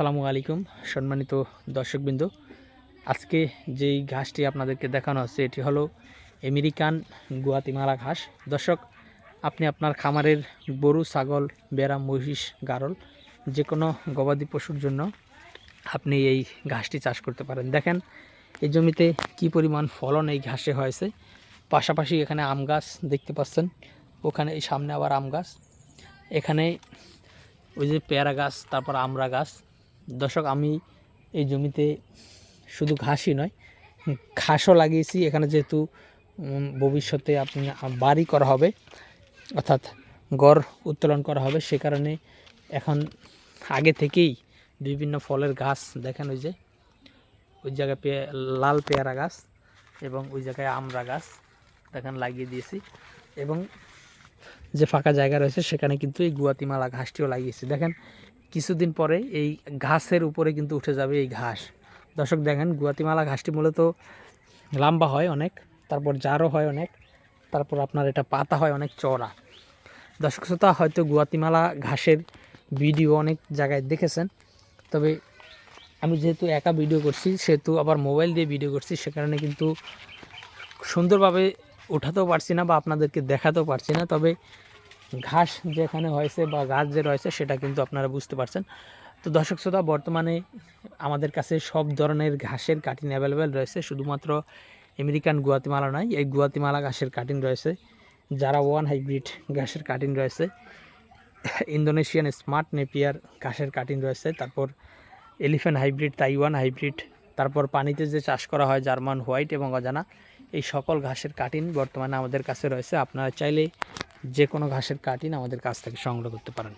আসসালামু আলাইকুম, সম্মানিত দর্শকবৃন্দ। আজকে যেই ঘাসটি আপনাদেরকে দেখানো হচ্ছে, এটি হলো আমেরিকান গুয়াতিমালা ঘাস। দর্শক, আপনি আপনার খামারের গরু, ছাগল বেড়া মহিষ, গারল যে কোনো গবাদি পশুর জন্য আপনি এই ঘাসটি চাষ করতে পারেন। দেখেন, এই জমিতে কি পরিমাণ ফলন এই ঘাসে হয়েছে। পাশাপাশি এখানে আম গাছ দেখতে পাচ্ছেন, ওখানে এই সামনে আবার আম গাছ। এখানে ওই যে পেয়ারা গাছ, তারপর আমরা গাছ দর্শক, আমি এই জমিতে শুধু ঘাসই নয়, ঘাসও লাগিয়েছি। এখানে যেহেতু ভবিষ্যতে আপনি বাড়ি করা হবে, অর্থাৎ গড় উত্তোলন করা হবে, সে কারণে এখন আগে থেকেই বিভিন্ন ফলের গাছ দেখেন ওই যে, ওই জায়গায় পে- লাল পেয়ারা গাছ এবং ওই জায়গায় আমরা গাছ দেখেন লাগিয়ে দিয়েছি এবং যে ফাঁকা জায়গা রয়েছে, সেখানে কিন্তু এই গুয়াতিমালা ঘাসটিও লাগিয়েছি। দেখেন কিছুদিন পরে এই ঘাসের উপরে কিন্তু উঠে যাবে এই ঘাস। দর্শক দেখেন, গুয়াতিমালা ঘাসটি মূলত লম্বা হয় অনেক, তারপর জারও হয় অনেক, তারপর আপনার এটা পাতা হয় অনেক চওড়া। দর্শক শ্রোতা, হয়তো গুয়াতিমালা ঘাসের ভিডিও অনেক জায়গায় দেখেছেন, তবে আমি যেহেতু একা ভিডিও করছি, সেহেতু আবার মোবাইল দিয়ে ভিডিও করছি, সে কারণে কিন্তু সুন্দরভাবে উঠাতেও পারছি না বা আপনাদেরকে দেখাতেও পারছি না। তবে ঘাস যেখানে হয়েছে বা গাছ যে রয়েছে, সেটা কিন্তু আপনারা বুঝতে পারছেন। তো দর্শক শ্রোতা, বর্তমানে আমাদের কাছে সব ধরনের ঘাসের কাটিং অ্যাভেলেবেল রয়েছে। শুধুমাত্র আমেরিকান গুয়াতিমালা নয় এই গুয়াতিমালা ঘাসের কাটিং রয়েছে। যারা ওয়ান হাইব্রিড ঘাসের কাটিং রয়েছে ইন্দোনেশিয়ান স্মার্ট নেপিয়ার ঘাসের কাটিং রয়েছে, তারপর এলিফ্যান্ট হাইব্রিড তাইওয়ান হাইব্রিড তারপর পানিতে যে চাষ করা হয় জার্মান হোয়াইট এবং অজানা, এই সকল ঘাসের কাটিং বর্তমানে আমাদের কাছে রয়েছে। আপনারা চাইলে যে কোনো ঘাসের কাটিন আমাদের কাছ থেকে সংগ্রহ করতে পারেন।